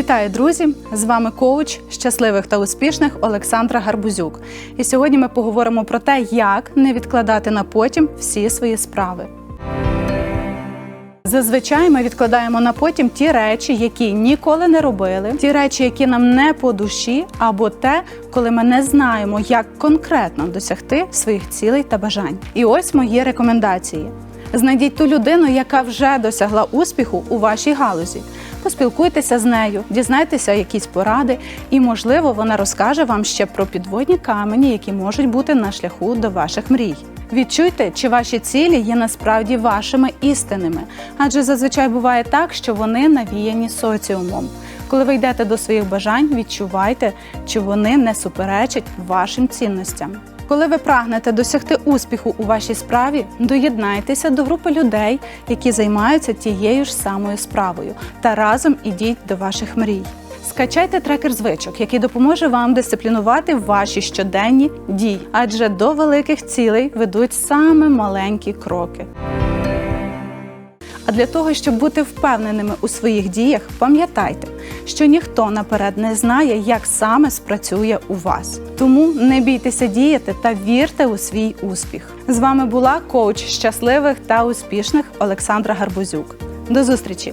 Вітаю, друзі! З вами коуч щасливих та успішних Олександра Гарбузюк. І сьогодні ми поговоримо про те, як не відкладати на потім всі свої справи. Зазвичай ми відкладаємо на потім ті речі, які ніколи не робили, ті речі, які нам не по душі, або те, коли ми не знаємо, як конкретно досягти своїх цілей та бажань. І ось мої рекомендації. Знайдіть ту людину, яка вже досягла успіху у вашій галузі. Поспілкуйтеся з нею, дізнайтеся якісь поради, і, можливо, вона розкаже вам ще про підводні камені, які можуть бути на шляху до ваших мрій. Відчуйте, чи ваші цілі є насправді вашими істинними, адже зазвичай буває так, що вони навіяні соціумом. Коли ви йдете до своїх бажань, відчувайте, чи вони не суперечать вашим цінностям. Коли ви прагнете досягти успіху у вашій справі, доєднайтеся до групи людей, які займаються тією ж самою справою, та разом ідіть до ваших мрій. Скачайте трекер звичок, який допоможе вам дисциплінувати ваші щоденні дії, адже до великих цілей ведуть саме маленькі кроки. А для того, щоб бути впевненими у своїх діях, пам'ятайте, що ніхто наперед не знає, як саме спрацює у вас. Тому не бійтеся діяти та вірте у свій успіх. З вами була коуч щасливих та успішних Олександра Гарбузюк. До зустрічі!